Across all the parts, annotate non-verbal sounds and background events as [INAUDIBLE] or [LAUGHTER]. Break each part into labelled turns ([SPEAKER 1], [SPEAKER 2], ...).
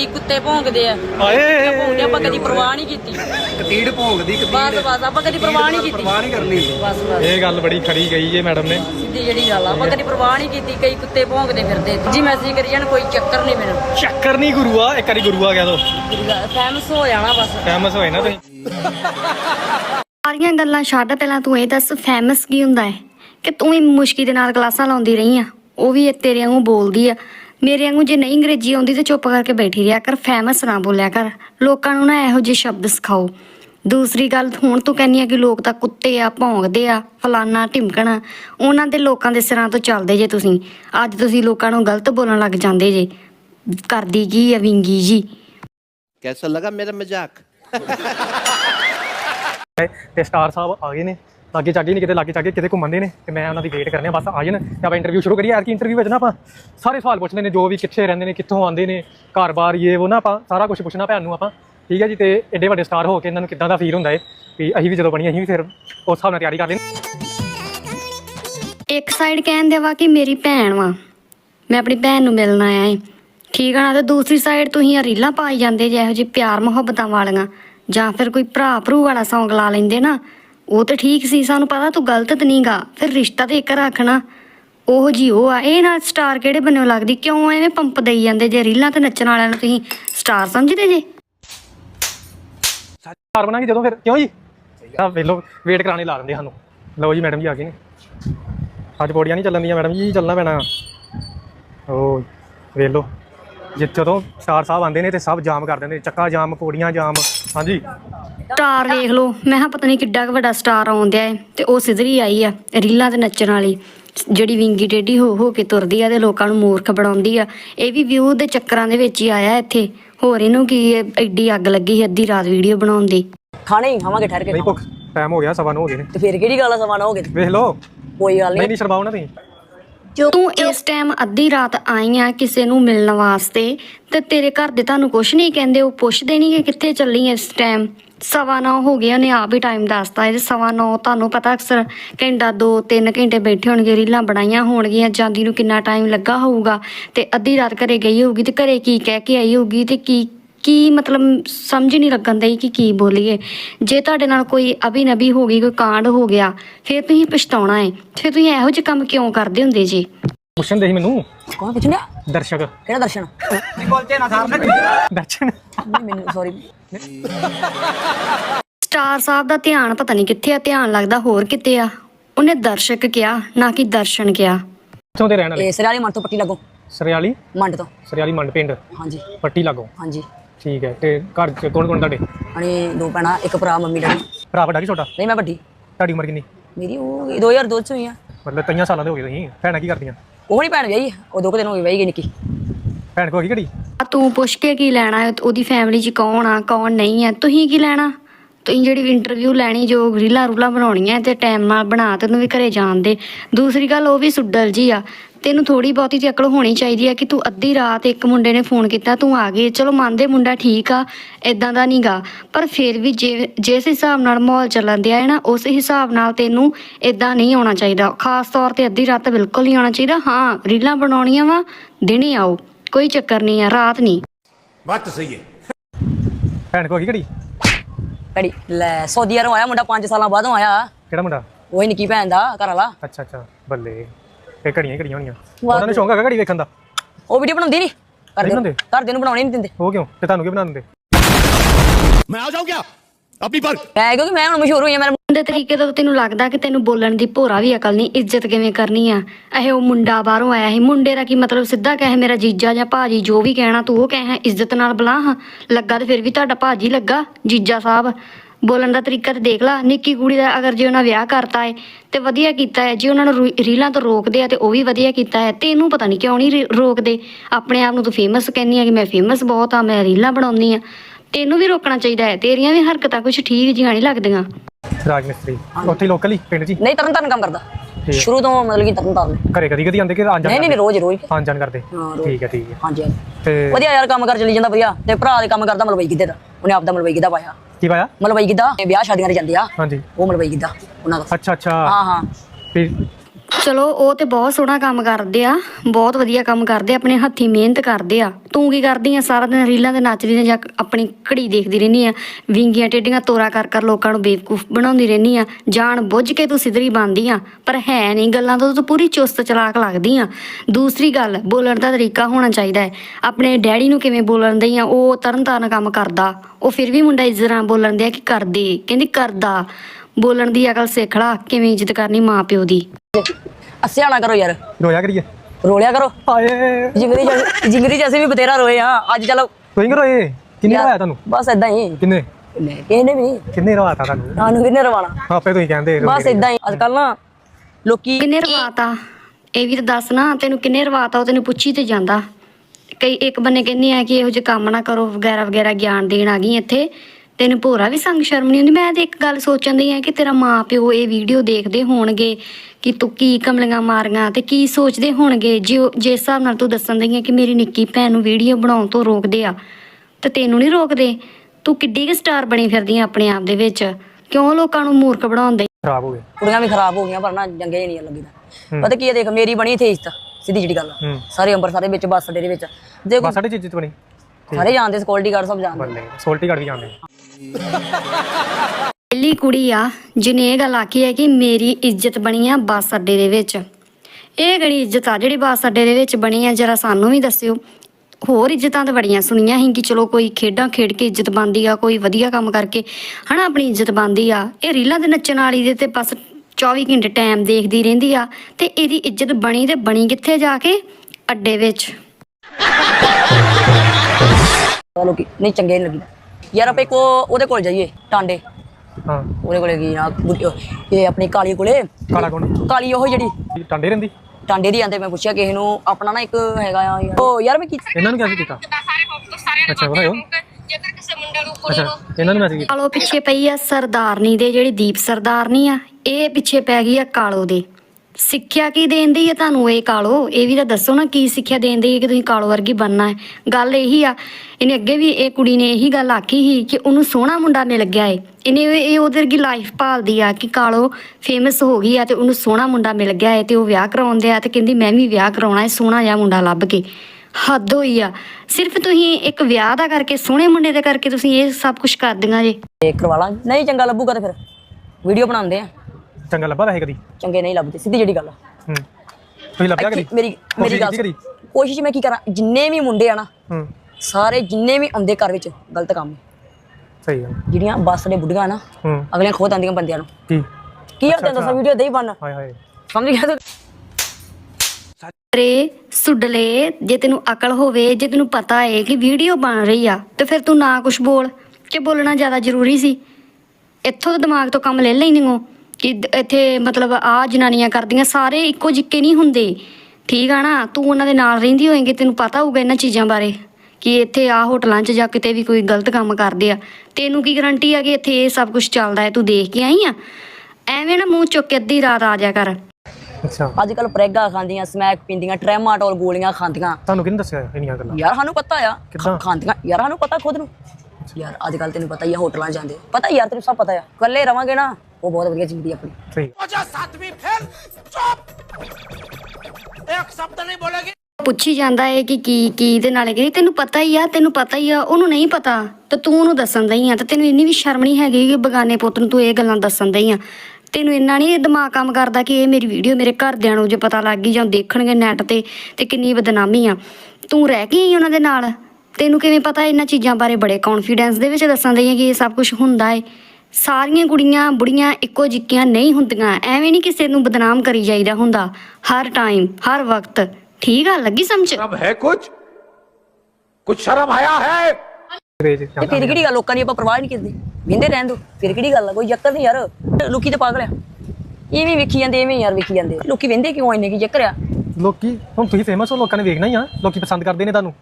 [SPEAKER 1] ਕਈ ਕੁੱਤੇ ਭੌਂਕਦੇ ਆ।
[SPEAKER 2] ਆਏ।
[SPEAKER 1] ਭੌਂਕਦੇ ਆਪਾਂ ਕਦੀ ਪ੍ਰਵਾਹ ਨਹੀਂ ਕੀਤੀ।
[SPEAKER 3] ਕਤੀੜ ਭੌਂਕਦੀ
[SPEAKER 1] ਬਸ ਬਸ ਆਪਾਂ ਕਦੀ ਪ੍ਰਵਾਹ ਨਹੀਂ ਕੀਤੀ।
[SPEAKER 3] ਪਰਵਾਹ ਨਹੀਂ ਕਰਨੀ।
[SPEAKER 1] ਬਸ ਬਸ।
[SPEAKER 2] ਇਹ ਗੱਲ ਬੜੀ ਖੜੀ ਗਈ ਜੇ ਮੈਡਮ ਨੇ।
[SPEAKER 1] ਸਿੱਧੀ ਜਿਹੜੀ ਗੱਲ ਆ ਆਪਾਂ ਕਦੀ ਪ੍ਰਵਾਹ ਨਹੀਂ ਕੀਤੀ ਕਈ ਕੁੱਤੇ ਭੌਂਕਦੇ ਫਿਰਦੇ। ਜੀ ਮੈਸੇਜ ਕਰੀ ਜਾਣ ਕੋਈ ਚੱਕਰ ਨਹੀਂ ਮੈਨੂੰ।
[SPEAKER 2] ਚੱਕਰ ਨਹੀਂ ਗੁਰੂਆ ਇੱਕ ਵਾਰੀ ਗੁਰੂਆ ਕਹਿ ਦੋ
[SPEAKER 1] ਫੇਮਸ ਹੋ ਜਾਣਾ ਬਸ।
[SPEAKER 2] ਫੇਮਸ ਹੋਏ ਨਾ ਤੁਸੀਂ।
[SPEAKER 4] ਸਾਰੀਆਂ ਗੱਲਾਂ ਛੱਡ ਪਹਿਲਾਂ ਤੂੰ ਇਹ ਦੱਸ ਫੇਮਸ ਕੀ ਹੁੰਦਾ ਹੈ ਕਿ ਤੂੰ ਹੀ ਮੁਸ਼ਕੀ ਦੇ ਨਾਲ ਕਲਾਸਾਂ ਲਾਉਂਦੀ ਰਹੀ ਆ ਉਹ ਵੀ ਤੇਰੇ ਵਾਂਗੂ ਬੋਲਦੀ ਆ। ਮੇਰੇ ਵਾਂਗੂ ਜੇ ਨਹੀਂ ਅੰਗਰੇਜ਼ੀ ਆਉਂਦੀ ਤਾਂ ਚੁੱਪ ਕਰਕੇ ਬੈਠੀ ਰਿਹਾ ਕਰ ਫੇਮਸ ਨਾ ਬੋਲਿਆ ਕਰ। ਲੋਕਾਂ ਨੂੰ ਨਾ ਇਹੋ ਜਿਹੇ ਸ਼ਬਦ ਸਿਖਾਓ। ਦੂਸਰੀ ਗੱਲ ਹੁਣ ਤੂੰ ਕਹਿੰਨੀ ਆ ਕਿ ਲੋਕ ਤਾਂ ਕੁੱਤੇ ਆ ਭੌਂਕਦੇ ਆ ਫਲਾਨਾ ਢਿਮਕਣਾ। ਉਹਨਾਂ ਦੇ ਲੋਕਾਂ ਦੇ ਸਿਰਾਂ ਤੋਂ ਚੱਲਦੇ ਜੇ ਤੁਸੀਂ। ਅੱਜ ਤੁਸੀਂ ਲੋਕਾਂ ਨੂੰ ਗਲਤ ਬੋਲਣ ਲੱਗ ਜਾਂਦੇ ਜੇ। ਕਰਦੀ ਕੀ ਆ ਵਿੰਗੀ ਜੀ?
[SPEAKER 5] ਕੈਸਾ ਲਗਾ ਮੇਰਾ ਮਜ਼ਾਕ?
[SPEAKER 2] ਤੇ ਸਟਾਰ ਸਾਹਿਬ ਆ ਗਏ ਨੇ। ਲਾਗੇ ਚਾਗੇ ਨਹੀਂ ਕਿਤੇ ਲਾਗੇ ਚਾਗੇ ਕਿਤੇ ਘੁੰਮਣਦੇ ਨੇ। ਤੇ ਮੈਂ ਉਹਨਾਂ ਦੀ ਵੇਟ ਕਰਨੇ ਆ, ਬਸ ਆ ਜਾਣ। ਤੇ ਆਪਾਂ ਇੰਟਰਵਿਊ ਸ਼ੁਰੂ ਕਰੀਏ ਯਾਰ ਕੀ ਇੰਟਰਵਿਊ ਵਿੱਚ ਨਾ ਆਪਾਂ ਸਾਰੇ ਸਵਾਲ ਪੁੱਛਣੇ ਨੇ, ਜੋ ਵੀ ਕਿੱਥੇ ਰਹਿੰਦੇ ਨੇ, ਕਿੱਥੋਂ ਆਉਂਦੇ ਨੇ ਘਰ-ਬਾਰ ਇਹ ਉਹ ਨਾ ਆਪਾਂ ਸਾਰਾ ਕੁਝ ਪੁੱਛਣਾ ਭੈਣ ਨੂੰ ਆਪਾਂ। ਠੀਕ ਹੈ ਜੀ, ਤੇ ਐਡੇ ਵੱਡੇ ਸਟਾਰ ਹੋ ਕੇ ਇਹਨਾਂ ਨੂੰ ਕਿੱਦਾਂ ਦਾ ਫੀਲ ਹੁੰਦਾ ਹੈ ਵੀ ਅਸੀਂ ਵੀ ਜਦੋਂ ਬਣੀ, ਅਸੀਂ ਵੀ ਫਿਰ ਉਸ ਹਿਸਾਬ ਨਾਲ ਤਿਆਰੀ ਕਰ ਲੈਣੀ
[SPEAKER 4] ਇੱਕ ਸਾਈਡ ਕਹਿੰਦੇ ਵਾ ਕਿ ਮੇਰੀ ਭੈਣ ਵਾ। ਮੈਂ ਆਪਣੀ ਭੈਣ ਨੂੰ ਮਿਲਣ ਆਇਆ ਏ। ਠੀਕ ਆ ਨਾ, ਤੇ ਦੂਸਰੀ ਸਾਈਡ ਤੁਸੀਂ ਆ ਰੀਲਾਂ ਪਾਈ ਜਾਂਦੇ ਜਿਹੋ ਇਹੋ ਪਿਆਰ ਮੁਹੱਬਤਾਂ ਵਾਲੀਆਂ। ਜਾਂ ਫਿਰ ਕੋਈ ਭਰਾ ਭਰੂ ਵਾਲਾ ਸੌਂਗ ਲਾ ਲੈਂਦੇ ਨਾ। ਉਹ ਤੇ ਠੀਕ ਸੀ, ਸਾਨੂੰ ਪਤਾ ਤੂੰ ਗਲਤ ਤੇ ਨਹੀਂਗਾ। ਫਿਰ ਰਿਸ਼ਤਾ ਤੇ ਇੱਕ ਰੱਖਣਾ। ਉਹ ਜੀ ਉਹ ਆ, ਇਹ ਨਾਲ ਸਟਾਰ ਕਿਹੜੇ ਬੰਨਿਓ ਲੱਗਦੀ? ਕਿਉਂ ਐਵੇਂ ਪੰਪ ਦੇਈ ਜਾਂਦੇ ਜੇ? ਰੀਲਾਂ ਤੇ ਨੱਚਣ ਵਾਲਿਆਂ ਨੂੰ ਤੁਸੀਂ ਸਟਾਰ ਸਮਝਦੇ ਜੇ?
[SPEAKER 2] ਘਰ ਬਣਾਂਗੇ ਜਦੋਂ ਫਿਰ। ਕਿਉਂ ਜੀ? ਆ ਵੇਲੋ ਵੇਟ ਕਰਾਣੇ ਲਾ ਦਿੰਦੇ ਸਾਨੂੰ। ਲਓ ਜੀ ਮੈਡਮ ਜੀ ਆ ਗਏ ਨੇ। ਅੱਜ ਪੌੜੀਆਂ ਨਹੀਂ ਚੱਲਣ ਦੀਆਂ ਮੈਡਮ ਜੀ, ਚੱਲਣਾ ਪੈਣਾ। ਓ ਵੇਲੋ ਜਿੱਥੇ ਜਦੋਂ ਸਟਾਰ ਸਾਹਿਬ ਆਉਂਦੇ ਨੇ, ਤੇ ਸਭ ਜਾਮ ਕਰ ਦਿੰਦੇ ਚੱਕਾ ਜਾਮ, ਪੌੜੀਆਂ ਜਾਮ। ਹਾਂਜੀ।
[SPEAKER 4] ਸਟਾਰ ਵੇਖ ਲਓ। ਮੈਂ ਕਿਹਾ ਪਤਾ ਨਹੀਂ ਕਿੱਡਾ ਕੁ ਵੱਡਾ ਸਟਾਰ ਆਉਂਦਿਆ ਏ। ਤੇ ਉਹ ਸਿਧਰੀ ਆਈ ਆ ਰੀਲਾਂ ਤੇ ਨੱਚਣ ਵਾਲੀ। ਜਿਹੜੀ ਵਿੰਗੀ ਟੇਢੀ ਹੋ ਹੋ ਕੇ ਤੁਰਦੀ ਆ ਤੇ ਲੋਕਾਂ ਨੂੰ ਮੂਰਖ ਬਣਾਉਂਦੀ ਆ। ਇਹ ਵੀ ਵਿਊ ਦੇ ਚੱਕਰਾਂ ਦੇ ਵਿੱਚ ਹੀ ਆਇਆ ਇੱਥੇ। ਹੋਰ ਇਹਨੂੰ ਕੀ ਇਹ ਐਡੀ ਅੱਗ ਲੱਗੀ ਸੀ ਅੱਧੀ ਰਾਤ ਵੀਡੀਓ ਬਣਾਉਣ ਦੀ।
[SPEAKER 1] ਖਾਣੇ ਹੀ ਖਾਵਾਂਗੇ ਠਹਿਰ ਕੇ
[SPEAKER 2] ਨਹੀਂ ਭੁੱਖ ਟਾਈਮ ਹੋ ਗਿਆ ਸਵਾ ਨੂੰ ਹੋ ਗਏ ਨੇ।
[SPEAKER 1] ਤੇ ਫਿਰ ਕਿਹੜੀ ਗੱਲ ਆ ਸਮਾਨ ਹੋਗੇ
[SPEAKER 2] ਵੇਖ ਲਓ।
[SPEAKER 1] ਕੋਈ ਗੱਲ
[SPEAKER 2] ਨਹੀਂ।
[SPEAKER 1] ਨਹੀਂ
[SPEAKER 2] ਨਹੀਂ ਸ਼ਰਮਾਓ ਨਾ ਤੁਸੀਂ।
[SPEAKER 4] ਤੂੰ ਇਸ ਟਾਈਮ ਅੱਧੀ ਰਾਤ ਆਈ ਆ ਕਿਸੇ ਨੂੰ ਮਿਲਣ ਵਾਸਤੇ ਤੇ ਤੇਰੇ ਘਰ ਦੇ ਤੁਹਾਨੂੰ ਕੁਝ ਨਹੀਂ ਕਹਿੰਦੇ ਉਹ ਪੁੱਛਦੇ ਨਹੀਂ ਕਿ ਕਿੱਥੇ ਚੱਲੀ ਐ ਇਸ ਟਾਈਮ। ਸਵਾ ਨੌ ਹੋ ਗਿਆ ਉਹਨੇ ਆਪ ਹੀ ਟਾਈਮ ਦੱਸਤਾ ਇਹ, ਸਵਾ ਨੌ ਤੁਹਾਨੂੰ ਪਤਾ ਅਕਸਰ ਘੰਟਾ 2 3 ਘੰਟੇ ਬੈਠੇ ਹੋਣਗੇ, ਰੀਲਾਂ ਬਣਾਈਆਂ ਹੋਣਗੀਆਂ, ਜਾਂਦੀ ਨੂੰ ਕਿੰਨਾ ਟਾਈਮ ਲੱਗਾ ਹੋਊਗਾ ਤੇ ਅੱਧੀ ਰਾਤ ਘਰੇ ਗਈ ਹੋਊਗੀ ਤੇ ਘਰੇ ਕੀ ਕਹਿ ਕੇ ਆਈ ਹੋਊਗੀ ਤੇ ਕੀ ਕੀ ਮਤਲਬ ਸਮਝ ਨਹੀਂ ਲੱਗਣ ਦਈ ਕਿ ਕੀ ਬੋਲੀਏ। ਜੇ ਤੁਹਾਡੇ ਨਾਲ ਕੋਈ ਅਭੀ ਨਬੀ ਹੋ ਗਈ, ਕੋਈ ਕਾਂਡ ਹੋ ਗਿਆ, ਫਿਰ ਤੁਸੀਂ ਪਛਤਾਉਣਾ ਹੈ ਫਿਰ ਤੁਸੀਂ ਇਹੋ ਜਿਹੇ ਕੰਮ ਕਿਉਂ ਕਰਦੇ ਹੁੰਦੇ ਜੀ?
[SPEAKER 2] ਪੁੱਛਣ ਦੇ ਸੀ ਮੈਨੂੰ।
[SPEAKER 1] ਕੌਣ ਪੁੱਛਣਾ
[SPEAKER 2] ਦਰਸ਼ਕ।
[SPEAKER 1] ਕਿਹੜਾ ਦਰਸ਼ਨ?
[SPEAKER 2] ਦਰਸ਼ਨ।
[SPEAKER 1] ਨਹੀਂ ਮੈਨੂੰ ਸੌਰੀ
[SPEAKER 4] ਸਟਾਰ ਸਾਹਿਬ ਦਾ ਧਿਆਨ ਪਤਾ ਨਹੀਂ ਕਿੱਥੇ ਆ ਧਿਆਨ ਲੱਗਦਾ ਹੋਰ ਕਿਤੇ ਆ। ਉਹਨੇ ਦਰਸ਼ਕ ਕਿਹਾ ਨਾ ਕਿ ਦਰਸ਼ਨ ਕਿਹਾ।
[SPEAKER 2] ਕਿੱਥੋਂ ਦੇ ਰਹਿਣ ਵਾਲੇ?
[SPEAKER 1] ਇਹ ਸਰਿਆਲੀ ਮੰਡ ਤੋਂ ਪੱਟੀ ਲੱਗੋ।
[SPEAKER 2] ਸਰਿਆਲੀ
[SPEAKER 1] ਮੰਡ ਤੋਂ।
[SPEAKER 2] ਸਰਿਆਲੀ ਮੰਡ ਪਿੰਡ?
[SPEAKER 1] ਹਾਂਜੀ।
[SPEAKER 2] ਪੱਟੀ ਲਾਗੋ।
[SPEAKER 1] ਹਾਂਜੀ।
[SPEAKER 2] ਠੀਕ ਹੈ ਤੇ ਘਰ ਚ ਕੌਣ ਕੌਣ ਤੁਹਾਡੇ?
[SPEAKER 1] ਅਣੇ ਦੋ ਭੈਣਾਂ ਇੱਕ ਭਰਾ ਮੰਮੀ ਡੈਡੀ।
[SPEAKER 2] ਭਰਾ ਵੱਡਾ ਕਿ ਛੋਟਾ?
[SPEAKER 1] ਨਹੀਂ ਮੈਂ ਵੱਡੀ।
[SPEAKER 2] ਤੁਹਾਡੀ ਉਮਰ ਕਿੰਨੀ?
[SPEAKER 1] ਮੇਰੀ ਉਹ 2002 ਚ ਹੋਈ ਆ।
[SPEAKER 2] ਮਤਲਬ ਕਈਆਂ ਸਾਲਾਂ ਦੇ ਹੋ ਗਏ ਤੁਸੀਂ। ਭੈਣਾਂ ਕੀ ਕਰਦੀਆਂ?
[SPEAKER 1] ਉਹ ਨਹੀਂ ਭੈਣ ਵਿਆਹੀ ਉਹ ਦੋ ਕੁ ਦਿਨ ਹੋ ਗਏ ਵਿਆਹੀ ਗਈ ਨਿੱਕੀ।
[SPEAKER 2] ਭੈਣ ਕੋ ਕੀ ਘੜੀ?
[SPEAKER 4] ਆ ਤੂੰ ਪੁੱਛ ਕੇ ਕੀ ਲੈਣਾ ਹੈ ਉਹਦੀ ਫੈਮਿਲੀ 'ਚ ਕੌਣ ਆ ਕੌਣ ਨਹੀਂ ਹੈ ਤੁਸੀਂ ਕੀ ਲੈਣਾ? ਤੁਸੀਂ ਜਿਹੜੀ ਇੰਟਰਵਿਊ ਲੈਣੀ ਜੋ ਰੀਲਾਂ ਰੂਲਾਂ ਬਣਾਉਣੀਆਂ ਤੇ ਟਾਈਮ ਨਾਲ ਬਣਾ ਤੈਨੂੰ ਵੀ ਘਰੇ ਜਾਣ ਦੇ। ਦੂਸਰੀ ਗੱਲ ਉਹ ਵੀ ਸੁੱਡਲ ਜੀ ਆ। ਤੈਨੂੰ ਥੋੜੀ ਬਹੁਤੀ ਤੇ ਅਕਲ ਹੋਣੀ ਚਾਹੀਦੀ ਆ ਕਿ ਤੂੰ ਅੱਧੀ ਰਾਤ ਇੱਕ ਮੁੰਡੇ ਨੇ ਫੋਨ ਕੀਤਾ ਤੂੰ ਆ ਗਈ। ਚਲੋ ਮੰਨਦੇ ਮੁੰਡਾ ਠੀਕ ਆ ਇਦਾਂ ਦਾ ਨਹੀਂਗਾ ਪਰ ਫਿਰ ਵੀ ਜੇ ਜਿਸ ਹਿਸਾਬ ਨਾਲ ਮਾਹੌਲ ਚੱਲਣ ਦਿਆ ਹੈ ਨਾ ਉਸ ਹਿਸਾਬ ਨਾਲ ਤੈਨੂੰ ਇਦਾਂ ਨਹੀਂ ਆਉਣਾ ਚਾਹੀਦਾ। ਖਾਸ ਤੌਰ ਤੇ ਅੱਧੀ ਰਾਤ ਬਿਲਕੁਲ ਨਹੀਂ ਆਉਣਾ ਚਾਹੀਦਾ। ਹਾਂ ਰੀਲਾਂ ਬਣਾਉਣੀਆਂ ਵਾ ਦਿਨੇ ਆਓ। ਕੋਈ ਚੱਕਰ ਨਹੀਂ ਆ ਰਾਤ ਨਹੀਂ।
[SPEAKER 2] ਭੈਣ ਕੋ ਕੀ ਘੜੀ
[SPEAKER 1] ਕੜੀ ਲੈ ਸੌਦੀ ਅਰਬ ਆਇਆ ਮੁੰਡਾ 5 ਸਾਲਾਂ ਬਾਅਦੋਂ ਆਇਆ।
[SPEAKER 2] ਕਿਹੜਾ ਮੁੰਡਾ?
[SPEAKER 1] ਉਹੀ ਨਿੱਕੀ ਭੈਣ ਦਾ ਘਰ ਵਾਲਾ
[SPEAKER 2] ਅੱਛਾ ਅੱਛਾ ਬੱਲੇ। ਇਹ ਘੜੀਆਂ ਹੀ ਘੜੀਆਂ ਹੋਣੀਆਂ। ਉਹਨਾਂ ਨੂੰ ਸ਼ੌਂਕ ਹੈਗਾ ਘੜੀ ਵੇਖਣ ਦਾ?
[SPEAKER 1] ਉਹ ਵੀਡੀਓ ਬਣਾਉਂਦੀ ਨਹੀਂ ਕਰਦੇ ਨੂੰ ਬਣਾਉਣੇ ਨਹੀਂ ਦਿੰਦੇ।
[SPEAKER 2] ਉਹ ਕਿਉਂ? ਤੇ ਤੁਹਾਨੂੰ ਕੀ ਬਣਾ ਦਿੰਦੇ?
[SPEAKER 5] ਮੈਂ ਆ ਜਾਊਂ ਕਿਆ? ਆਪਣੀ ਪਰ
[SPEAKER 1] ਐ ਕਿਉਂਕਿ ਮੈਂ ਹੁਣ ਮਸ਼ਹੂਰ ਹੋਈ ਆ ਮੇਰਾ
[SPEAKER 4] ਦੇ ਤਰੀਕੇ ਤੋਂ ਤੈਨੂੰ ਲੱਗਦਾ ਕਿ ਤੈਨੂੰ ਬੋਲਣ ਦੀ ਭੋਰਾ ਵੀ ਅਕਲ ਨਹੀਂ ਇੱਜ਼ਤ ਕਿਵੇਂ ਕਰਨੀ ਆ? ਇਹ ਉਹ ਮੁੰਡਾ ਬਾਹਰੋਂ ਆਇਆ ਸੀ ਮੁੰਡੇ ਦਾ ਕੀ ਮਤਲਬ ਸਿੱਧਾ ਕਹੇ ਮੇਰਾ ਜੀਜਾ ਜਾਂ ਭਾਜੀ ਜੋ ਵੀ ਕਹਿਣਾ ਤੂੰ ਉਹ ਕਹੇ ਇੱਜ਼ਤ ਨਾਲ ਬੁਲਾ ਹਾਂ। ਲੱਗਾ ਤੇ ਫਿਰ ਵੀ ਤੁਹਾਡਾ ਭਾਜੀ ਲੱਗਾ ਜੀਜਾ ਸਾਹਿਬ। ਬੋਲਣ ਦਾ ਤਰੀਕਾ ਤੇ ਦੇਖ ਲਾ ਨਿੱਕੀ ਕੁੜੀ ਦਾ ਅਗਰ ਜੇ ਉਹਨਾਂ ਵਿਆਹ ਕਰਤਾ ਏ ਤੇ ਵਧੀਆ ਕੀਤਾ ਹੈ ਜੇ ਉਹਨਾਂ ਨੂੰ ਰੀਲਾਂ ਤੋਂ ਰੋਕਦੇ ਆ ਤੇ ਉਹ ਵੀ ਵਧੀਆ ਕੀਤਾ ਹੈ ਤੇ ਇਹਨੂੰ ਪਤਾ ਨਹੀਂ ਕਿਉਂ ਨਹੀਂ ਰੋਕਦੇ। ਆਪਣੇ ਆਪ ਨੂੰ ਤੂੰ ਫੇਮਸ ਕਹਿੰਦੀ ਆ ਕਿ ਮੈਂ ਫੇਮਸ ਬਹੁਤ ਆ ਮੈਂ ਰੀਲਾਂ ਬਣਾਉਂਦੀ ਆ। ਤੈਨੂੰ ਵੀ ਰੋਕਣਾ ਚਾਹੀਦਾ ਹੈ ਤੇਰੀਆਂ ਵੀ ਹਰਕਤਾਂ ਕੁਝ ਠੀਕ ਜਿਹੀਆਂ ਨਹੀਂ ਲੱਗਦੀਆਂ।
[SPEAKER 2] ਰਾਜ ਮਿਸਤਰੀ ਉੱਥੇ ਲੋਕਲ ਹੀ ਪਿੰਡ ਹੀ?
[SPEAKER 1] ਨਹੀਂ ਤਰਨ ਤਾਰਨ ਕੰਮ ਕਰਦਾ। ਸ਼ੁਰੂ ਤੋਂ ਮਤਲਬ ਕਿ ਤਰਨ ਤਾਰਨ।
[SPEAKER 2] ਘਰੇ ਕਦੀ ਕਦੀ ਆਉਂਦੇ ਕਿ ਆਂ
[SPEAKER 1] ਨਹੀਂ ਨਹੀਂ ਨਹੀਂ, ਰੋਜ਼ ਰੋਜ਼।
[SPEAKER 2] ਆਂ ਜਾਣ ਕਰਦੇ। ਠੀਕ ਹੈ ਠੀਕ ਹੈ।
[SPEAKER 1] ਹਾਂਜੀ
[SPEAKER 2] ਤੇ
[SPEAKER 1] ਵਧੀਆ ਯਾਰ ਕੰਮ ਕਰ ਚਲੀ ਜਾਂਦਾ ਵਧੀਆ। ਤੇ ਭਰਾ ਦੇ ਕੰਮ ਕਰਦਾ ਮਲਵਈ ਗਿੱਧੇ ਦਾ। ਉਹਨੇ ਆਪ ਦਾ ਮਲਵਈ ਗਿੱਧਾ ਪਾਇਆ।
[SPEAKER 2] ਕੀ ਪਾਇਆ?
[SPEAKER 1] ਮਲਵਈ ਗਿੱਧਾ। ਇਹ ਵਿਆਹ ਸ਼ਾਦੀਆਂ ਦੇ ਜਾਂਦੇ ਆ।
[SPEAKER 2] ਹਾਂਜੀ।
[SPEAKER 1] ਉਹ ਮਲਵਈ ਗਿੱਧਾ ਉਹਨਾਂ ਦਾ।
[SPEAKER 2] ਅੱਛਾ ਅੱਛਾ।
[SPEAKER 1] ਹਾਂ ਹਾਂ।
[SPEAKER 2] ਫਿਰ
[SPEAKER 4] ਚਲੋ, ਉਹ ਤੇ ਬਹੁਤ ਸੋਹਣਾ ਕੰਮ ਕਰਦੇ ਆ, ਬਹੁਤ ਵਧੀਆ ਕੰਮ ਕਰਦੇ ਆ, ਆਪਣੇ ਹੱਥੀ ਮਿਹਨਤ ਕਰਦੇ ਆ। ਤੂੰ ਕੀ ਕਰਦੀ ਆ, ਸਾਰਾ ਦਿਨ ਰੀਲਾਂ ਤੇ ਨੱਚਦੀ ਨੇ ਜਾਂ ਆਪਣੀ ਘੜੀ ਦੇਖਦੀ ਰਹਿੰਦੀ ਆ, ਵਿੰਗੀਆਂ ਟੇਡੀਆਂ ਤੋਰਾ ਕਰ ਕਰ ਲੋਕਾਂ ਨੂੰ ਬੇਵਕੂਫ ਬਣਾਉਂਦੀ ਰਹਿੰਦੀ ਆ, ਜਾਣ ਬੁੱਝ ਕੇ ਤੂੰ ਸਿਧਰੀ ਬਣਦੀ ਆ, ਪਰ ਹੈ ਨਹੀਂ, ਗੱਲਾਂ ਤੋਂ ਤੂੰ ਪੂਰੀ ਚੁਸਤ ਚਲਾਕ ਲੱਗਦੀ ਆ। ਦੂਸਰੀ ਗੱਲ, ਬੋਲਣ ਦਾ ਤਰੀਕਾ ਹੋਣਾ ਚਾਹੀਦਾ ਹੈ। ਆਪਣੇ ਡੈਡੀ ਨੂੰ ਕਿਵੇਂ ਬੋਲਣ ਦਈ ਆ, ਉਹ ਤਰਨ ਤਾਰਨ ਕੰਮ ਕਰਦਾ। ਉਹ ਫਿਰ ਵੀ ਮੁੰਡਾ ਇਸ ਤਰ੍ਹਾਂ ਬੋਲਣ ਦਿਆ ਕਿ ਕਰਦੇ, ਕਹਿੰਦੀ ਕਰਦਾ। ਬੋਲਣ ਦੀ ਅਕਲ ਸਿੱਖ ਲਾ, ਕਿਵੇਂ ਇੱਜ਼ਤ ਕਰਨੀ ਮਾਂ ਪਿਓ ਦੀ।
[SPEAKER 3] ਅੱਸਿਆ ਨਾ ਕਰੋ ਯਾਰ।
[SPEAKER 2] ਰੋਇਆ ਕਰੀਏ।
[SPEAKER 3] ਰੋਲਿਆ ਕਰੋ।
[SPEAKER 2] ਹਾਏ।
[SPEAKER 3] ਜਿੰਗਰੀ ਚ ਜਿੰਗਰੀ ਅਸੀਂ ਵੀ ਬਤੇਰਾ ਰੋਏ ਆ। ਅੱਜ ਚਲੋ
[SPEAKER 2] ਤੁਸੀਂ ਕਿ ਰੋਏ? ਕਿੰਨੇ ਰੋਇਆ ਤੁਹਾਨੂੰ?
[SPEAKER 3] ਬਸ ਇਦਾਂ ਹੀ।
[SPEAKER 2] ਕਿੰਨੇ?
[SPEAKER 3] ਕਿਸੇ ਨੇ ਵੀ
[SPEAKER 2] ਕਿੰਨੇ ਰਵਾਤਾ ਤੁਹਾਨੂੰ?
[SPEAKER 3] ਸਾਨੂੰ ਕਿੰਨੇ ਰਵਾਣਾ?
[SPEAKER 2] ਆਪੇ ਤੁਸੀਂ ਕਹਿੰਦੇ
[SPEAKER 3] ਬਸ ਇਦਾਂ ਹੀ। ਅੱਜ ਕੱਲ ਨਾ ਲੋਕੀ
[SPEAKER 4] ਕਿੰਨੇ ਰਵਾਤਾ? ਇਹ ਵੀ ਤਾਂ ਦੱਸ ਨਾ ਤੈਨੂੰ ਕਿੰਨੇ ਰਵਾਤਾ? ਉਹ ਤੈਨੂੰ ਪੁੱਛੀ ਤੇ ਜਾਂਦਾ। ਕਈ ਇੱਕ ਬੰਨੇ ਕਹਿੰਦੀ ਆ ਕਿ ਇਹੋ ਜਿਹੇ ਕੰਮ ਨਾ ਕਰੋ ਵਗੈਰਾ ਵਗੈਰਾ ਗਿਆਨ ਦੇਣ ਆ ਗਈ ਇੱਥੇ। ਤੈਨੂੰ ਭੋਰਾ ਵੀ ਸੰਗ ਸ਼ਰਮ ਨਹੀਂ ਹੁੰਦੀ ਮੈਂ ਤੇ ਇੱਕ ਗੱਲ ਸੋਚਣ ਦੀ ਆ ਕਿ ਤੇਰਾ ਮਾਂ ਪਿਓ ਇਹ ਵੀਡੀਓ ਦੇਖਦੇ ਹੋਣਗੇ ਕਿ ਤੂੰ ਕੀ ਕਮਲੀਆਂ ਮਾਰੀਆਂ ਤੇ ਕੀ ਸੋਚਦੇ ਹੋਣਗੇ। ਜੇ ਜਿਸ ਹਿਸਾਬ ਨਾਲ ਤੂੰ ਦੱਸਣ ਦਈ ਆ ਕਿ ਮੇਰੀ ਨਿੱਕੀ ਭੈਣ ਨੂੰ ਵੀਡੀਓ ਬਣਾਉਣ ਤੋਂ ਰੋਕਦੇ ਆ ਤੇ ਤੈਨੂੰ ਨਹੀਂ ਰੋਕਦੇ? ਤੂੰ ਕਿੱਡੀ ਕਿ ਸਟਾਰ ਬਣੀ ਫਿਰਦੀ ਆ ਆਪਣੇ ਆਪ ਦੇ ਵਿੱਚ। ਕਿਉਂ ਲੋਕਾਂ ਨੂੰ ਮੂਰਖ ਬਣਾਉਂਦੇ
[SPEAKER 2] ਖਰਾਬ ਹੋ ਗਏ।
[SPEAKER 3] ਕੁੜੀਆਂ ਵੀ ਖਰਾਬ ਹੋ ਗਈਆਂ ਪਰ ਨਾ ਜੰਗੇ ਨਹੀਂ ਲੱਗੀਦਾ। ਪਤਾ ਕੀ ਹੈ ਦੇਖ ਮੇਰੀ ਬਣੀ ਇੱਥੇ ਇੱਜ਼ਤ ਸਿੱਧੀ ਜਿਹੜੀ ਗੱਲ। ਸਾਰੇ ਅੰਬਰ ਸਾਰੇ ਵਿੱਚ ਬੱਸ ਦੇ ਵਿੱਚ। ਜੇ ਕੋਈ-
[SPEAKER 2] ਬਸ ਸਾਡੇ ਚੀਜ਼ ਬਣੀ।
[SPEAKER 3] ਸਾਰੇ ਜਾਣਦੇ ਸਕਿਉਰਟੀ ਗਾਰਡ ਸਭ ਜਾਣਦੇ।
[SPEAKER 2] ਸੋਲਟੀ ਗਾਰਡ ਵੀ ਜਾਂਦੇ
[SPEAKER 4] ਪਹਿਲੀ ਕੁੜੀ ਆ, ਜਿਹਨੇ ਇਹ ਗੱਲ ਆਖੀ ਹੈ ਕਿ ਮੇਰੀ ਇੱਜ਼ਤ ਬਣੀ ਆ ਬੱਸ ਅੱਡੇ ਦੇ ਵਿੱਚ। ਇਹ ਕਿਹੜੀ ਇੱਜ਼ਤ ਆ? ਜਿਹੜੀ ਬੱਸ ਅੱਡੇ ਦੇ ਵਿੱਚ ਬਣੀ ਆ, ਜਰਾ ਸਾਨੂੰ ਵੀ ਦੱਸਿਓ। ਹੋਰ ਇੱਜ਼ਤਾਂ ਤਾਂ ਬੜੀਆਂ ਸੁਣੀਆਂ ਸੀ ਕਿ ਚਲੋ ਕੋਈ ਖੇਡਾਂ ਖੇਡ ਕੇ ਇੱਜ਼ਤ ਬਣਦੀ ਆ, ਕੋਈ ਵਧੀਆ ਕੰਮ ਕਰਕੇ। ਹਨਾ, ਆਪਣੀ ਇੱਜ਼ਤ ਬਣਦੀ ਆ। ਇਹ ਰੀਲਾਂ ਦੇ ਨੱਚਣ ਵਾਲੀ ਦੇ ਤੇ ਬਸ 24 ਘੰਟੇ ਟਾਈਮ ਦੇਖਦੀ ਰਹਿੰਦੀ ਆ। ਤੇ ਇਹਦੀ ਇੱਜ਼ਤ ਬਣੀ ਤੇ ਬਣੀ ਕਿੱਥੇ ਜਾ ਕੇ? ਅੱਡੇ ਵਿੱਚ।
[SPEAKER 3] ਲੋਕੀ ਨਹੀਂ, ਚੰਗੇ ਨਹੀਂ ਲੱਗੀਦਾ ਯਾਰ ਆਪੇ ਕੋ ਉਹਦੇ ਕੋਲ ਜਾਈਏ ਟਾਂਡੇ।
[SPEAKER 2] ਹਾਂ।
[SPEAKER 3] ਉਹਦੇ ਕੋਲੇ ਕੀ ਨਾ ਇਹ ਆਪਣੀ ਕਾਲੀ ਕੋਲੇ।
[SPEAKER 2] ਕਾਲਾ ਕੌਣ?
[SPEAKER 3] ਕਾਲੀ ਉਹ ਜਿਹੜੀ।
[SPEAKER 2] ਟਾਂਡੇ ਰਹਿੰਦੀ?
[SPEAKER 3] ਟਾਂਡੇ ਦੀ ਆਂਦੇ ਮੈਂ ਪੁੱਛਿਆ ਕਿਸੇ ਨੂੰ ਆਪਣਾ ਨਾ ਇੱਕ ਹੈਗਾ ਆ ਯਾਰ। ਉਹ ਯਾਰ ਮੈਂ ਕੀ
[SPEAKER 2] ਇਹਨਾਂ ਨੂੰ ਕਿਹਾ ਸੀ ਕੀਤਾ? ਅੱਛਾ ਬਣਾਇਓ ਅੱਛਾ ਇਹਨਾਂ ਨੂੰ ਮੈਸੇਜ ਕੀਤਾ।
[SPEAKER 4] ਕਾਲੋ ਪਿੱਛੇ ਪਈ ਆ ਸਰਦਾਰਨੀ ਦੇ ਜਿਹੜੀ ਦੀਪ ਸਰਦਾਰਨੀ ਆ ਇਹ ਪਿੱਛੇ ਪੈ ਗਈ ਆ ਕਾਲੋ ਦੇ। ਸਿੱਖਿਆ ਕੀ ਦੇਣ ਦੀ ਆ ਤੁਹਾਨੂੰ ਇਹ ਕਾਲੋ, ਇਹ ਵੀ ਤਾਂ ਦੱਸੋ ਨਾ ਕੀ ਸਿੱਖਿਆ ਦੇਂਦੀ ਹੈ ਕਿ ਤੁਸੀਂ ਕਾਲੋ ਵਰਗੀ ਬਣਨਾ ਹੈ। ਗੱਲ ਇਹੀ ਆ, ਇਹਨੇ ਅੱਗੇ ਵੀ ਇਹ ਕੁੜੀ ਨੇ ਇਹੀ ਗੱਲ ਆਖੀ ਸੀ ਕਿ ਉਹਨੂੰ ਸੋਹਣਾ ਮੁੰਡਾ ਮਿਲ ਗਿਆ ਏ। ਇਹਨੇ ਇਹ ਉਹਦੇ ਵਰਗੀ ਲਾਈਫ ਭਾਲਦੀ ਆ ਕਿ ਕਾਲੋ ਫੇਮਸ ਹੋ ਗਈ ਆ ਤੇ ਉਹਨੂੰ ਸੋਹਣਾ ਮੁੰਡਾ ਮਿਲ ਗਿਆ ਏ ਤੇ ਉਹ ਵਿਆਹ ਕਰਾਉਂਦੇ ਆ ਤੇ ਕਹਿੰਦੀ ਮੈਂ ਵੀ ਵਿਆਹ ਕਰਾਉਣਾ ਏ, ਸੋਹਣਾ ਜਿਹਾ ਮੁੰਡਾ ਲੱਭ ਕੇ। ਹੱਦ ਹੋਈ ਆ। ਸਿਰਫ ਤੁਸੀਂ ਇੱਕ ਵਿਆਹ ਦਾ ਕਰਕੇ, ਸੋਹਣੇ ਮੁੰਡੇ ਦੇ ਕਰਕੇ ਤੁਸੀਂ ਇਹ ਸਭ ਕੁਝ ਕਰਦੀਆਂ ਜੇ।
[SPEAKER 3] ਇਹ ਕਰਵਾ ਲਾਂ। ਨਹੀਂ ਚੰਗਾ ਲੱਭੂਗਾ ਤੇ ਫਿਰ। ਵੀਡੀਓ ਬਣਾਉਂਦੇ ਆ।
[SPEAKER 2] ਚੰਗਾ ਲੱਭਾ ਵੈਸੇ ਕਦੀ?
[SPEAKER 3] ਚੰਗੇ ਨਹੀਂ ਲੱਭਦੇ ਸਿੱਧੀ ਜਿਹੜੀ ਗੱਲ ਆ।
[SPEAKER 2] ਹੂੰ। ਤੁਸੀਂ ਲੱਭਿਆ ਕਦੀ?
[SPEAKER 3] ਮੇਰੀ ਮੇਰੀ
[SPEAKER 2] ਕੋਸ਼ਿਸ਼
[SPEAKER 3] ਗੱਲ
[SPEAKER 2] ਕੀਤੀ।
[SPEAKER 3] ਕੋਸ਼ਿਸ਼ ਮੈਂ ਕੀ ਕਰਾਂ ਜਿੰਨੇ ਵੀ ਮੁੰਡੇ ਆ ਨਾ
[SPEAKER 2] ਹੂੰ।
[SPEAKER 3] ਸਾਰੇ ਜਿੰਨੇ ਵੀ ਆਉਂਦੇ ਘਰ ਵਿੱਚ ਗਲਤ ਕੰਮ।
[SPEAKER 2] ਸਹੀ ਗੱਲ।
[SPEAKER 3] ਜਿਹੜੀਆਂ ਬੱਸ ਦੇ ਬੁੱਢੀਆਂ ਨਾ
[SPEAKER 2] ਹੂੰ।
[SPEAKER 3] ਅਗਲੀਆਂ ਖੋਦ ਆਂਦੀਆਂ ਬੰਦਿਆਂ ਨੂੰ।
[SPEAKER 2] ਕੀ?
[SPEAKER 3] ਕੀ ਹੁੰਦੇ ਦੱਸੋ ਵੀਡੀਓ ਦੇ ਹੀ ਬਣ
[SPEAKER 2] ਹਾਏ ਹਾਏ।
[SPEAKER 3] ਸਮਝ ਗਿਆ ਤੂੰ?
[SPEAKER 4] ਰੇ ਸੁਡਲੇ ਜੇ ਤੈਨੂੰ ਅਕਲ ਹੋਵੇ ਜੇ ਤੈਨੂੰ ਪਤਾ ਹੈ ਕਿ ਵੀਡੀਓ ਬਣ ਰਹੀ ਆ ਤੇ ਫਿਰ ਤੂੰ ਨਾ ਕੁਝ ਬੋਲ ਕਿ ਬੋਲਣਾ ਜ਼ਿਆਦਾ ਜ਼ਰੂਰੀ ਸੀ। ਇੱਥੋਂ ਤਾਂ ਦਿਮਾਗ ਤੋਂ ਕੰਮ ਲੈ ਲੈਣੀ ਹੋ ਕਿ ਇੱਥੇ ਮਤਲਬ ਆ ਜਨਾਨੀਆਂ ਕਰਦੀਆਂ ਸਾਰੇ ਇੱਕੋ ਜਿੱਕੇ ਨਹੀਂ ਹੁੰਦੇ। ਠੀਕ ਆ ਨਾ? ਤੂੰ ਉਹਨਾਂ ਦੇ ਨਾਲ ਰਹਿੰਦੀ ਹੋਏਂਗੀ ਤੈਨੂੰ ਪਤਾ ਹੋਊਗਾ ਇਹਨਾਂ ਚੀਜ਼ਾਂ ਬਾਰੇ ਕਿ ਇੱਥੇ ਆ ਹੋਟਲਾਂ 'ਚ ਜਾਂ ਕਿਤੇ ਵੀ ਕੋਈ ਗਲਤ ਕੰਮ ਕਰਦੇ ਆ। ਤੈਨੂੰ ਕੀ ਗਾਰੰਟੀ ਆ ਕਿ ਇੱਥੇ ਇਹ ਸਭ ਕੁਝ ਚੱਲਦਾ ਹੈ? ਤੂੰ ਦੇਖ ਕੇ ਆਈ ਆ? ਐਵੇਂ ਨਾ ਮੂੰਹ ਚੁੱਕ ਕੇ ਅੱਧੀ ਰਾਤ ਆ ਜਾ ਕਰ।
[SPEAKER 2] ਅੱਛਾ।
[SPEAKER 3] ਅੱਜ ਕੱਲ ਪ੍ਰੈਗਾ ਖਾਂਦੀਆਂ ਸਮੈਕ ਪੀਂਦੀਆਂ ਟ੍ਰੈਮਾਟੋਲ ਗੋਲੀਆਂ ਖਾਂਦੀਆਂ।
[SPEAKER 2] ਤੁਹਾਨੂੰ ਕਿਹਨੇ ਦੱਸਿਆ ਇੰਨੀਆਂ ਗੱਲਾਂ?
[SPEAKER 3] ਯਾਰ ਸਾਨੂੰ ਪਤਾ ਆ।
[SPEAKER 2] ਕਿੱਦਾਂ?
[SPEAKER 3] ਖਾਂਦੀਆਂ। ਯਾਰ ਸਾਨੂੰ ਪਤਾ ਖੁਦ ਨੂੰ। ਯਾਰ ਅੱਜ ਕੱਲ ਤੈਨੂੰ ਪਤਾ ਹੀ ਆ ਹੋਟਲਾਂ 'ਚ ਜਾਂਦੇ। ਪਤਾ ਯਾਰ ਤੈਨੂੰ ਸਭ ਪਤਾ ਆ। ਇਕੱਲੇ ਰਵਾਂਗੇ ਨਾ। ਉਹ ਬਹੁਤ ਵਧੀਆ ਜ਼ਿੰਦਗੀ ਆਪਣੀ।
[SPEAKER 2] ਸਹੀ।
[SPEAKER 4] ਪੁੱਛੀ ਜਾਂਦਾ ਹੈ ਕਿ ਕੀ ਕੀ ਦੇ ਨਾਲੇ ਕਹਿੰਦੀ ਤੈਨੂੰ ਪਤਾ ਹੀ ਆ ਤੈਨੂੰ ਪਤਾ ਹੀ ਆ ਉਹਨੂੰ ਨਹੀਂ ਪਤਾ। ਤੇ ਤੂੰ ਉਹਨੂੰ ਦੱਸਣ ਦਈ ਆ ਤੇ ਤੈਨੂੰ ਇੰਨੀ ਵੀ ਸ਼ਰਮ ਨਹੀਂ ਹੈਗੀ ਕਿ ਬਗਾਨੇ ਪੁੱਤ ਨੂੰ ਤੂੰ ਇਹ ਗੱਲਾਂ ਦੱਸਣ ਦਈ ਆ। ਤੈਨੂੰ ਇੰਨਾ ਨਹੀਂ ਦਿਮਾਗ ਕੰਮ ਕਰਦਾ ਕਿ ਇਹ ਮੇਰੀ ਵੀਡੀਓ ਮੇਰੇ ਘਰਦਿਆਂ ਨੂੰ ਜੇ ਪਤਾ ਲੱਗ ਗਈ ਜਾਂ ਦੇਖਣਗੇ ਨੈਟ ਤੇ ਤੇ ਕਿੰਨੀ ਬਦਨਾਮੀ ਆ। ਤੂੰ ਰਹਿ ਗਈ ਉਹਨਾਂ ਦੇ ਨਾਲ। ਤੈਨੂੰ ਕਿਵੇਂ ਪਤਾ ਇਹਨਾਂ ਚੀਜ਼ਾਂ ਬਾਰੇ ਬੜੇ ਕੌਨਫੀਡੈਂਸ ਦੇ ਵਿੱਚ ਦੱਸਣ ਦਈ ਆ ਕਿ ਇਹ ਸਭ ਕੁਝ ਹੁੰਦਾ ਏ। ਸਾਰੀਆਂ ਕੁੜੀਆਂ ਬੁੜੀਆਂ ਇੱਕੋ ਜਿੱਕੀਆਂ ਨਹੀਂ ਹੁੰਦੀਆਂ ਐਵੇਂ ਨਹੀਂ ਕਿਸੇ ਨੂੰ ਬਦਨਾਮ ਕਰੀ ਜਾਈਦਾ ਹੁੰਦਾ ਹਰ ਟਾਈਮ ਹਰ ਵਕਤ ਠੀਕ ਆ ਲੱਗੀ ਸਮਝ
[SPEAKER 6] शर्म है कुछ कुछ शर्म आया है
[SPEAKER 2] ਰੇਜ
[SPEAKER 3] ਤੇ ਫਿਰ ਕਿਹੜੀ ਗੱਲ ਲੋਕਾਂ ਦੀ ਆਪਾਂ ਪਰਵਾਹ ਨਹੀਂ ਕਰਦੇ ਵਿੰਦੇ ਰਹਿਣ ਦੋ ਫਿਰ ਕਿਹੜੀ ਗੱਲ ਆ ਕੋਈ ਚੱਕਰ ਨਹੀਂ ਯਾਰ ਲੋਕੀ ਤੇ ਪਾਗਲ ਆ ਇਵੇਂ ਵੇਖੀ ਜਾਂਦੇ ਐਵੇਂ ਯਾਰ ਵੇਖੀ ਜਾਂਦੇ ਲੋਕੀ ਵਿੰਦੇ ਕਿਉਂ ਇੰਨੇ ਕੀ ਚੱਕਰ ਆ
[SPEAKER 2] ਲੋਕੀ ਹੁਣ ਤੁਸੀਂ ਫੇਮਸ ਹੋ ਲੋਕਾਂ ਨੇ ਵੇਖਣਾ ਹੀ ਆ ਲੋਕੀ ਪਸੰਦ ਕਰਦੇ ਨੇ ਤੁਹਾਨੂੰ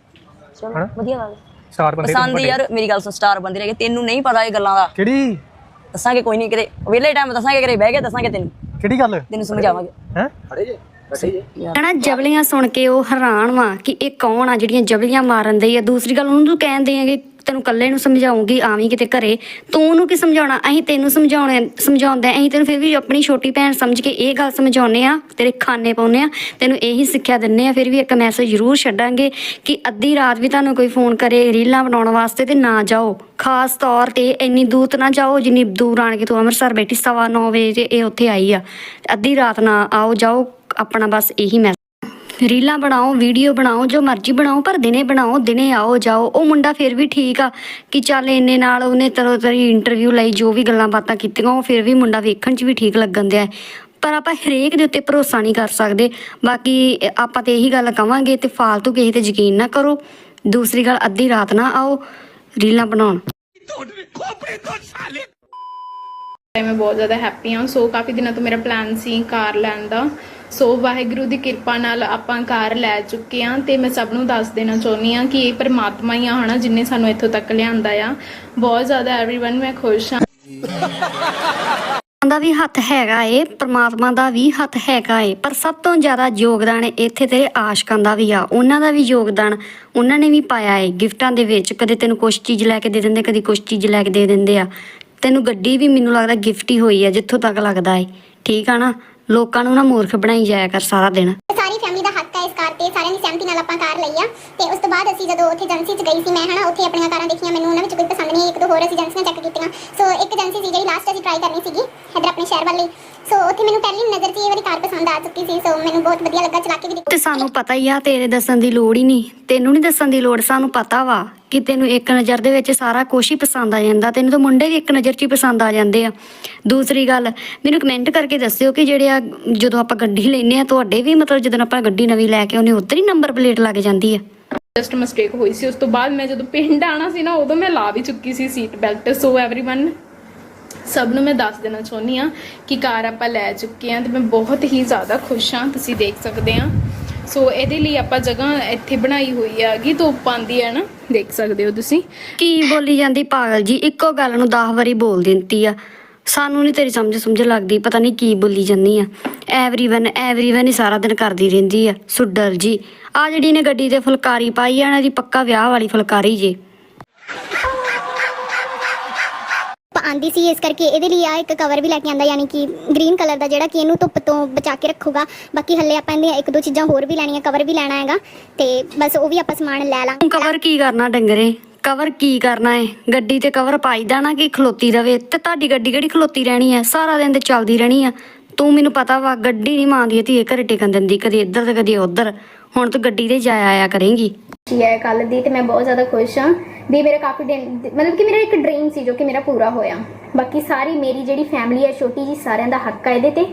[SPEAKER 3] ਚਲੋ
[SPEAKER 2] ਹਨਾ?
[SPEAKER 3] ਵਧੀਆ ਗੱਲ ਆ।
[SPEAKER 2] ਸਟਾਰ ਬੰਦੇ
[SPEAKER 3] ਪਸੰਦ
[SPEAKER 2] ਵੱਡੇ।
[SPEAKER 3] ਯਾਰ ਮੇਰੀ ਗੱਲ ਸੁਣ ਸਟਾਰ ਬੰਦੇ ਰਹਿ ਗਏ ਤੈਨੂੰ ਨਹੀਂ ਪਤਾ ਇਹ ਗੱਲਾਂ ਦਾ
[SPEAKER 2] ਕਿਹੜੀ
[SPEAKER 3] ਦੱਸਾਂਗੇ ਕੋਈ ਨਹੀਂ ਕਿਤੇ ਵਿਹਲੇ ਟਾਈਮ ਦੱਸਾਂਗੇ ਕਿਤੇ ਬਹਿ ਕੇ ਦੱਸਾਂਗੇ ਤੈਨੂੰ।
[SPEAKER 2] ਕਿਹੜੀ ਗੱਲ?
[SPEAKER 3] ਤੈਨੂੰ ਸਮਝਾਵਾਂਗੇ।
[SPEAKER 2] ਹੈ?
[SPEAKER 4] ਹਨਾ ਜਬਲੀਆਂ ਸੁਣ ਕੇ ਉਹ ਹੈਰਾਨ ਵਾ ਕਿ ਇਹ ਕੌਣ ਆ ਜਿਹੜੀਆਂ ਜਬਲੀਆਂ ਮਾਰਨ ਦੇ ਆ? ਦੂਸਰੀ ਗੱਲ ਉਹਨੂੰ ਤੂੰ ਕਹਿੰਦੇ ਆ ਕਿ ਤੈਨੂੰ ਇਕੱਲੇ ਨੂੰ ਸਮਝਾਉਂਗੀ, ਆਵੀਂ ਕਿਤੇ ਘਰੇ, ਤੂੰ ਉਹਨੂੰ ਕੀ ਸਮਝਾਉਣਾ? ਅਸੀਂ ਤੈਨੂੰ ਸਮਝਾਉਣੇ, ਸਮਝਾਉਂਦੇ, ਅਸੀਂ ਤੈਨੂੰ ਫਿਰ ਵੀ ਆਪਣੀ ਛੋਟੀ ਭੈਣ ਸਮਝ ਕੇ ਇਹ ਗੱਲ ਸਮਝਾਉਨੇ ਆ ਤੇਰੇ ਖਾਨੇ ਪਾਉਨੇ ਆ ਤੈਨੂੰ ਇਹੀ ਸਿੱਖਿਆ ਦਿੰਨੇ ਆ ਫਿਰ ਵੀ ਇੱਕ ਮੈਸੇਜ ਜ਼ਰੂਰ ਛੱਡਾਂਗੇ ਕਿ ਅੱਧੀ ਰਾਤ ਵੀ ਤੁਹਾਨੂੰ ਕੋਈ ਫੋਨ ਕਰੇ, ਰੀਲਾਂ ਬਣਾਉਣ ਵਾਸਤੇ ਤੇ ਨਾ ਜਾਓ। ਖਾਸ ਤੌਰ ਤੇ ਇੰਨੀ ਦੂਰ ਤਾਂ ਨਾ ਜਾਓ, ਜਿੰਨੀ ਦੂਰ ਆਣ ਕੇ ਤੂੰ ਅੰਮ੍ਰਿਤਸਰ ਬੈਠੀ, ਸਵਾ ਨੌ ਵਜੇ ਇਹ ਉੱਥੇ ਆਈ ਆ। ਅੱਧੀ ਰਾਤ ਨਾ ਆਓ, ਜਾਓ, ਆਪਣਾ ਬਸ ਇਹੀ ਮੈਸੇਜ ਰੀਲਾਂ ਬਣਾਓ, ਵੀਡੀਓ ਬਣਾਓ, ਜੋ ਮਰਜ਼ੀ ਬਣਾਓ, ਪਰ ਦਿਨੇ ਬਣਾਓ, ਦਿਨੇ ਆਓ, ਜਾਓ। ਉਹ ਮੁੰਡਾ ਫਿਰ ਵੀ ਠੀਕ ਆ ਕਿ ਚੱਲ ਇੰਨੇ ਨਾਲ ਉਹਨੇ ਤਰੋ ਤਰੀ ਇੰਟਰਵਿਊ ਲਈ, ਜੋ ਵੀ ਗੱਲਾਂ ਬਾਤਾਂ ਕੀਤੀਆਂ, ਉਹ ਫਿਰ ਵੀ ਮੁੰਡਾ ਵੇਖਣ 'ਚ ਵੀ ਠੀਕ ਲੱਗਣ ਦਿਆ ਪਰ ਆਪਾਂ ਹਰੇਕ ਦੇ ਉੱਤੇ ਭਰੋਸਾ ਨਹੀਂ ਕਰ ਸਕਦੇ। ਬਾਕੀ ਆਪਾਂ ਤੇ ਇਹੀ ਗੱਲ ਕਵਾਂਗੇ ਤੇ ਫਾਲਤੂ ਕਿਸੇ ਤੇ ਯਕੀਨ ਨਾ ਕਰੋ। ਦੂਸਰੀ ਗੱਲ, ਅੱਧੀ ਰਾਤ ਨਾ ਆਓ, ਰੀਲਾਂ ਬਣਾਉਣ।
[SPEAKER 7] ਮੈਂ ਬਹੁਤ ਜ਼ਿਆਦਾ ਹੈਪੀ ਹਾਂ। ਸੋ ਕਾਫੀ ਦਿਨਾਂ ਤੋਂ ਮੇਰਾ ਪਲਾਨ ਸੀ ਕਾਰ ਲੈਣ ਦਾ। ਸੋ ਵਾਹਿਗੁਰੂ ਦੀ ਕਿਰਪਾ ਨਾਲ ਆਪਾਂ ਕਾਰ ਲੈ ਚੁੱਕੇ ਹਾਂ ਤੇ ਮੈਂ ਸਭ ਨੂੰ ਦੱਸ ਦੇਣਾ ਚਾਹੁੰਦੀ ਹਾਂ ਕਿ ਇਹ ਪਰਮਾਤਮਾ ਹੀ ਆ ਹਨਾ ਜਿਨੇ ਸਾਨੂੰ ਇੱਥੋਂ ਤੱਕ ਲਿਆਂਦਾ ਆ ਬਹੁਤ ਜ਼ਿਆਦਾ एवरीवन ਮੈਂ ਖੁਸ਼ ਹਾਂ
[SPEAKER 4] ਦਾ ਵੀ ਹੱਥ ਹੈਗਾ ਏ ਪ੍ਰਮਾਤਮਾ ਦਾ ਵੀ ਹੱਥ ਹੈਗਾ ਏ ਪਰ ਸਭ ਤੋਂ ਜ਼ਿਆਦਾ ਯੋਗਦਾਨ ਇੱਥੇ ਤੇਰੇ ਆਸ਼ਕਾਂ ਦਾ ਵੀ ਆ ਉਹਨਾਂ ਦਾ ਵੀ ਯੋਗਦਾਨ ਉਹਨਾਂ ਨੇ ਵੀ ਪਾਇਆ ਏ ਗਿਫਟਾਂ ਦੇ ਵਿੱਚ ਕਦੇ ਤੈਨੂੰ ਕੁਛ ਚੀਜ਼ ਲੈ ਕੇ ਦੇ ਦਿੰਦੇ ਕਦੀ ਕੁਛ ਚੀਜ਼ ਲੈ ਕੇ ਦੇ ਦਿੰਦੇ ਆ ਤੈਨੂੰ ਗੱਡੀ ਵੀ ਮੈਨੂੰ ਲੱਗਦਾ ਗਿਫਟ ਹੀ ਹੋਈ ਆ ਜਿੱਥੋਂ ਤੱਕ ਲੱਗਦਾ ਏ ਠੀਕ ਆ ਨਾ ਲੋਕਾਂ ਨੂੰ ਨਾ ਮੂਰਖ ਬਣਾਈ ਜਾਇਆ ਕਰ ਸਾਰਾ ਦਿਨ।
[SPEAKER 8] ਸਾਰੀ ਫੈਮਿਲੀ ਦਾ ਹੱਕ ਹੈ ਇਸ ਕਾਰ ਤੇ ਸਾਰਿਆਂ ਦੀ ਸਹਿਮਤੀ ਨਾਲ ਆਪਾਂ ਕਾਰ ਲਈ ਆ। ਤੇ ਉਸ ਤੋਂ ਬਾਅਦ ਅਸੀਂ ਜਦੋਂ ਉੱਥੇ ਏਜੰਸੀ 'ਚ ਗਈ ਸੀ ਮੈਂ, ਹਨਾ, ਉੱਥੇ ਆਪਣੀਆਂ ਕਾਰਾਂ ਦੇਖੀਆਂ, ਮੈਨੂੰ ਉਹਨਾਂ ਵਿੱਚ ਕੋਈ ਪਸੰਦ ਨਹੀਂ ਇੱਕ ਦੋ ਹੋਰ ਅਸੀਂ ਏਜੰਸੀਆਂ ਚੈੱਕ ਕੀਤੀਆਂ। ਸੋ ਇੱਕ ਏਜੰਸੀ ਸੀ ਜਿਹੜੀ ਲਾਸਟ ਅਸੀਂ ਟਰਾਈ ਕਰਨੀ ਸੀਗੀ, ਇੱਧਰ ਆਪਣੇ ਸ਼ਹਿਰ ਵੱਲ ਲਈ। ਸੋ ਉੱਥੇ ਮੈਨੂੰ ਪਹਿਲੀ ਨਜ਼ਰ 'ਚ ਇਹ ਵਾਲੀ ਕਾਰ ਪਸੰਦ ਆ ਚੁੱਕੀ ਸੀ ਸੋ ਮੈਨੂੰ ਬਹੁਤ ਵਧੀਆ ਲੱਗਾ ਚਲਾ ਕੇ ਵੀ
[SPEAKER 4] ਤੇ ਸਾਨੂੰ ਪਤਾ ਹੀ ਆ ਤੇਰੇ ਦੱਸਣ ਦੀ ਲੋੜ ਹੀ ਨਹੀਂ ਤੈਨੂੰ ਨਹੀਂ ਦੱਸਣ ਦੀ ਲੋੜ ਸਾਨੂੰ ਪਤਾ ਵਾ ਕਿ ਤੈਨੂੰ ਇੱਕ ਨਜ਼ਰ ਦੇ ਵਿੱਚ ਸਾਰਾ ਕੁਝ ਹੀ ਪਸੰਦ ਆ ਜਾਂਦਾ ਤੈਨੂੰ ਤਾਂ ਮੁੰਡੇ ਵੀ ਇੱਕ ਨਜ਼ਰ 'ਚ ਹੀ ਪਸੰਦ ਆ ਜਾਂਦੇ ਆ ਦੂਸਰੀ ਗੱਲ ਮੈਨੂੰ ਕਮੈਂਟ ਕਰਕੇ ਦੱਸਿਓ ਕਿ ਜਿਹੜੇ ਆ ਜਦੋਂ ਆਪਾਂ ਗੱਡੀ ਲੈਨੇ ਆ ਤੁਹਾਡੇ ਵੀ ਮਤਲਬ ਜਦੋਂ ਆਪਾਂ ਗੱਡੀ ਨਵੀਂ ਲੈ ਕੇ ਆਉਂਦੇ ਉਧਰ ਹੀ ਨੰਬਰ ਪਲੇਟ ਲੱਗ ਜਾਂਦੀ ਆ
[SPEAKER 7] ਜਸਟ ਮਿਸਟੇਕ ਹੋਈ ਸੀ ਉਸ ਤੋਂ ਬਾਅਦ ਮੈਂ ਜਦੋਂ ਪਿੰਡ ਆਣਾ ਸੀ ਨਾ ਉਦੋਂ ਮੈਂ ਲਾ ਵੀ ਚੁੱਕੀ ਸੀ ਸੀਟ ਬੈਲਟ ਸੋ एवरीवन ਸਭ ਨੂੰ ਮੈਂ ਦੱਸ ਦੇਣਾ ਚਾਹੁੰਦੀ ਆ ਕਿ ਕਾਰ ਆਪਾਂ ਲੈ ਚੁੱਕੇ ਆ ਤੇ ਮੈਂ ਬਹੁਤ ਹੀ ਜ਼ਿਆਦਾ ਖੁਸ਼ ਹਾਂ, ਤੁਸੀਂ ਦੇਖ ਸਕਦੇ ਆ ਸੋ ਇਹਦੇ ਲਈ ਆਪਾਂ ਜਗ੍ਹਾ ਇੱਥੇ ਬਣਾਈ ਹੋਈ ਹੈਗੀ ਧੁੱਪ ਆਉਂਦੀ ਹੈ ਨਾ, ਦੇਖ ਸਕਦੇ ਹੋ ਤੁਸੀਂ।
[SPEAKER 4] ਕੀ ਬੋਲੀ ਜਾਂਦੀ ਪਾਗਲ ਜੀ? ਇੱਕੋ ਗੱਲ ਨੂੰ 10 ਵਾਰੀ ਬੋਲ ਦਿੰਦੀ ਆ। ਸਾਨੂੰ ਨਹੀਂ ਤੇਰੀ ਸਮਝ ਸਮਝ ਲੱਗਦੀ, ਪਤਾ ਨਹੀਂ ਕੀ ਬੋਲੀ ਜਾਂਦੀ ਆ। ਐਵਰੀਵਨ ਐਵਰੀਵਨ ਹੀ ਸਾਰਾ ਦਿਨ ਕਰਦੀ ਰਹਿੰਦੀ ਆ। ਸੁੱਡਰ ਜੀ ਆ ਜਿਹੜੀ ਨੇ ਗੱਡੀ ਤੇ ਫੁਲਕਾਰੀ ਪਾਈ ਆ, ਇਹਨਾਂ ਦੀ ਪੱਕਾ ਵਿਆਹ ਵਾਲੀ ਫੁਲਕਾਰੀ ਜੇ।
[SPEAKER 8] ਆਂਦੀ ਸੀ ਇਸ ਕਰਕੇ ਇਹਦੇ ਲਈ ਆ ਇੱਕ ਕਵਰ ਵੀ ਲੈ ਕੇ ਆਂਦਾ, ਯਾਨੀ ਕਿ ਗ੍ਰੀਨ ਕਲਰ ਦਾ ਜਿਹੜਾ ਕਿ ਇਹਨੂੰ ਧੁੱਪ ਤੋਂ ਬਚਾ ਕੇ ਰੱਖੂਗਾ। ਬਾਕੀ ਹੱਲੇ ਆਪਾਂ ਇਹਦੀਆਂ ਇੱਕ ਦੋ ਚੀਜ਼ਾਂ ਹੋਰ ਵੀ ਲੈਣੀਆਂ ਕਵਰ ਵੀ ਲੈਣਾ ਹੈਗਾ। ਤੇ ਬਸ ਉਹ ਵੀ ਆਪਾਂ ਸਮਾਨ ਲੈ ਲਾਂਗੇ
[SPEAKER 4] ਕਵਰ ਕੀ ਕਰਨਾ ਡੰਗਰੇ? ਕਵਰ ਕੀ ਕਰਨਾ ਏ? ਗੱਡੀ ਤੇ ਕਵਰ ਪਾਈਦਾ ਨਾ ਕਿ ਖਲੋਤੀ ਰਵੇ? ਤੇ ਤੁਹਾਡੀ ਗੱਡੀ ਕਿਹੜੀ ਖਲੋਤੀ ਰਹਿਣੀ ਆ? ਸਾਰਾ ਦਿਨ ਤੇ ਚੱਲਦੀ ਰਹਿਣੀ ਆ। ਤੂੰ ਮੈਨੂੰ ਪਤਾ ਵਾ, ਗੱਡੀ ਨਹੀਂ ਮਾਂਦੀ ਧੀਏ ਘਰੇ ਟਿਕਣ ਦਿੰਦੀ, ਕਦੀ ਇੱਧਰ ਤੇ ਕਦੀ ਉੱਧਰ। ਹੁਣ ਤੂੰ ਗੱਡੀ ਤੇ ਜਾਇਆ ਆਇਆ ਕਰੇਂਗੀ।
[SPEAKER 9] ਕੀ ਹੈ ਕੱਲ ਦੀ? ਤੇ ਮੈਂ ਬਹੁਤ ਜ਼ਿਆਦਾ ਖੁਸ਼ ਹਾਂ। ਵੀ ਮੇਰਾ ਕਾਫੀ ਦਿਨ ਮਤਲਬ ਕਿ ਮੇਰਾ ਇੱਕ ਡ੍ਰੀਮ ਸੀ ਜੋ ਕਿ ਮੇਰਾ ਪੂਰਾ ਹੋਇਆ। ਬਾਕੀ ਸਾਰੀ ਮੇਰੀ ਜਿਹੜੀ ਫੈਮਿਲੀ ਹੈ ਛੋਟੀ ਜੀ ਸਾਰਿਆਂ ਦਾ ਹੱਕ ਹੈ ਇਹਦੇ ਤੇ।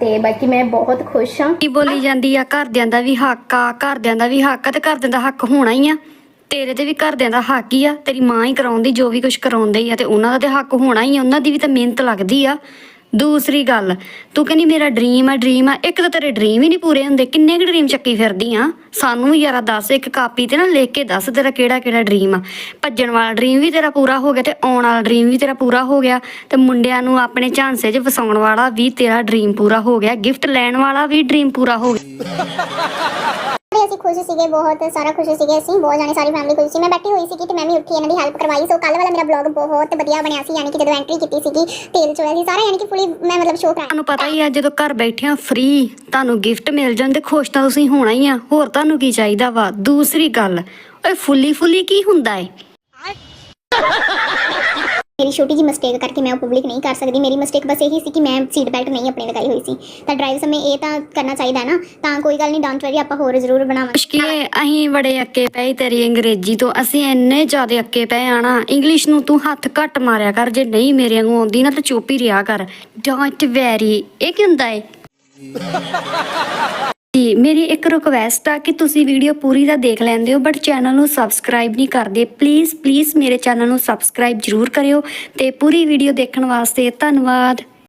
[SPEAKER 9] ਤੇ ਬਾਕੀ ਮੈਂ ਬਹੁਤ ਖੁਸ਼ ਹਾਂ।
[SPEAKER 4] ਕੀ ਬੋਲੀ ਜਾਂਦੀ ਆ? ਘਰਦਿਆਂ ਦਾ ਵੀ ਹੱਕ ਆ ਘਰਦਿਆਂ ਦਾ ਵੀ ਹੱਕ ਆ ਤੇ ਘਰਦਿਆਂ ਦਾ ਹੱਕ ਹੋਣਾ ਹੀ ਆ। ਤੇਰੇ ਤੇ ਵੀ ਘਰਦਿਆਂ ਦਾ ਹੱਕ ਹੀ ਆ। ਤੇਰੀ ਮਾਂ ਹੀ ਕਰਾਉਂਦੀ ਜੋ ਵੀ ਕੁਝ ਕਰਾਉਂਦੇ ਆ ਤੇ ਉਹਨਾਂ ਦਾ ਤੇ ਹੱਕ ਹੋਣਾ ਹੀ ਆ। ਉਹਨਾਂ ਦੀ ਵੀ ਤਾਂ ਮਿਹਨਤ ਲੱਗਦੀ ਆ। ਦੂਸਰੀ ਗੱਲ, ਤੂੰ ਕਹਿੰਦੀ ਮੇਰਾ ਡ੍ਰੀਮ ਆ ਡ੍ਰੀਮ ਆ, ਇੱਕ ਤਾਂ ਤੇਰੇ ਡ੍ਰੀਮ ਹੀ ਨਹੀਂ ਪੂਰੇ ਹੁੰਦੇ, ਕਿੰਨੇ ਕੁ ਡ੍ਰੀਮ ਚੱਕੀ ਫਿਰਦੀ ਆ? ਸਾਨੂੰ ਵੀ ਯਾਰਾ ਦੱਸ, ਇੱਕ ਕਾਪੀ ਤੇ ਨਾ ਲਿਖ ਕੇ ਦੱਸ ਤੇਰਾ ਕਿਹੜਾ ਕਿਹੜਾ ਡ੍ਰੀਮ ਆ। ਭੱਜਣ ਵਾਲਾ ਡ੍ਰੀਮ ਵੀ ਤੇਰਾ ਪੂਰਾ ਹੋ ਗਿਆ ਤੇ ਆਉਣ ਵਾਲਾ ਡ੍ਰੀਮ ਵੀ ਤੇਰਾ ਪੂਰਾ ਹੋ ਗਿਆ, ਤੇ ਮੁੰਡਿਆਂ ਨੂੰ ਆਪਣੇ ਝਾਂਸੇ 'ਚ ਫਸਾਉਣ ਵਾਲਾ ਵੀ ਤੇਰਾ ਡ੍ਰੀਮ ਪੂਰਾ ਹੋ ਗਿਆ ਗਿਫਟ ਲੈਣ ਵਾਲਾ ਵੀ ਡ੍ਰੀਮ ਪੂਰਾ ਹੋ ਗਿਆ।
[SPEAKER 8] ਖੁਸ਼ ਸੀਗੇ ਬਹੁਤ ਸਾਰਾ ਖੁਸ਼ ਸੀਗੇ ਅਸੀਂ ਬਹੁਤ ਜਾਣੀ ਸਾਰੀ ਫੈਮਿਲੀ ਖੁਸ਼ ਸੀ। ਮੈਂ ਬੈਠੀ ਹੋਈ ਸੀਗੀ ਤੇ ਮੈਂ ਵੀ ਉੱਠੀ ਇਹਨਾਂ ਦੀ ਹੈਲਪ ਕਰਵਾਈ। ਸੋ ਕੱਲ ਵਾਲਾ ਮੇਰਾ ਬਲੌਗ ਬਹੁਤ ਵਧੀਆ ਬਣਿਆ ਸੀ ਯਾਨੀ ਕਿ ਜਦੋਂ ਐਂਟਰੀ ਕੀਤੀ ਸੀਗੀ ਤੇਲ ਚੋਇਆ ਸੀ ਸਾਰਾ ਯਾਨੀ ਕਿ ਫੁੱਲੀ ਮੈਂ ਮਤਲਬ ਸ਼ੋਅ ਕਰਾਇਆ।
[SPEAKER 4] ਤੁਹਾਨੂੰ ਪਤਾ ਹੀ ਆ ਜਦੋਂ ਘਰ ਬੈਠਿਆਂ ਫ੍ਰੀ ਤੁਹਾਨੂੰ ਗਿਫਟ ਮਿਲ ਜਾਣ ਤੇ ਖੁਸ਼ ਤਾਂ ਤੁਸੀਂ ਹੋਣਾ ਹੀ ਆ ਹੋਰ ਤੁਹਾਨੂੰ ਕੀ ਚਾਹੀਦਾ ਵਾ? ਦੂਸਰੀ ਗੱਲ ਓਏ ਫੁੱਲੀ ਫੁੱਲੀ ਕੀ ਹੁੰਦਾ ਏ? [LAUGHS]
[SPEAKER 8] ਮੇਰੀ ਛੋਟੀ ਜੀ ਮਿਸਟੇਕ ਕਰਕੇ ਮੈਂ ਉਹ ਪਬਲਿਕ ਨਹੀਂ ਕਰ ਸਕਦੀ। ਮੇਰੀ ਮਿਸਟੇਕ ਬਸ ਇਹੀ ਸੀ ਕਿ ਮੈਂ ਸੀਟ ਬੈਲਟ ਨਹੀਂ ਆਪਣੀ ਲਗਾਈ ਹੋਈ ਸੀ। ਤਾਂ ਡਰਾਈਵ ਸਮੇਂ ਇਹ ਤਾਂ ਕਰਨਾ ਚਾਹੀਦਾ ਨਾ। ਤਾਂ ਕੋਈ ਗੱਲ ਨਹੀਂ ਡੋਂਟ ਵਰੀ ਆਪਾਂ ਹੋਰ ਜ਼ਰੂਰ ਬਣਾਵਾਂਗੇ।
[SPEAKER 4] ਮੁਸ਼ਕਿਲੇ ਅਸੀਂ ਬੜੇ ਅੱਕੇ ਪਏ ਤੇਰੀ ਅੰਗਰੇਜ਼ੀ ਤੋਂ। ਅਸੀਂ ਇੰਨੇ ਜ਼ਿਆਦਾ ਅੱਕੇ ਪਏ ਆਣਾ ਇੰਗਲਿਸ਼ ਨੂੰ ਤੂੰ ਹੱਥ ਘੱਟ ਮਾਰਿਆ ਕਰ। ਜੇ ਨਹੀਂ ਮੇਰੇ ਵਾਂਗੂ ਆਉਂਦੀ ਨਾ ਤਾਂ ਚੁੱਪ ਹੀ ਰਿਹਾ ਕਰ। ਡੋਂਟ ਵੈਰੀ ਇਹ ਕੀ ਹੁੰਦਾ ਏ? ਜੀ, ਮੇਰੀ ਇੱਕ ਰਿਕੁਐਸਟ ਆ ਕਿ ਤੁਸੀਂ ਵੀਡੀਓ ਪੂਰੀ ਦਾ ਦੇਖ ਲੈਂਦੇ ਹੋ ਬਟ ਚੈਨਲ ਨੂੰ ਸਬਸਕ੍ਰਾਈਬ ਨਹੀਂ ਕਰਦੇ। ਪਲੀਜ਼ ਪਲੀਜ਼ ਮੇਰੇ ਚੈਨਲ ਨੂੰ ਸਬਸਕ੍ਰਾਈਬ ਜ਼ਰੂਰ ਕਰਿਓ ਤੇ ਪੂਰੀ ਵੀਡੀਓ ਦੇਖਣ ਵਾਸਤੇ ਧੰਨਵਾਦ।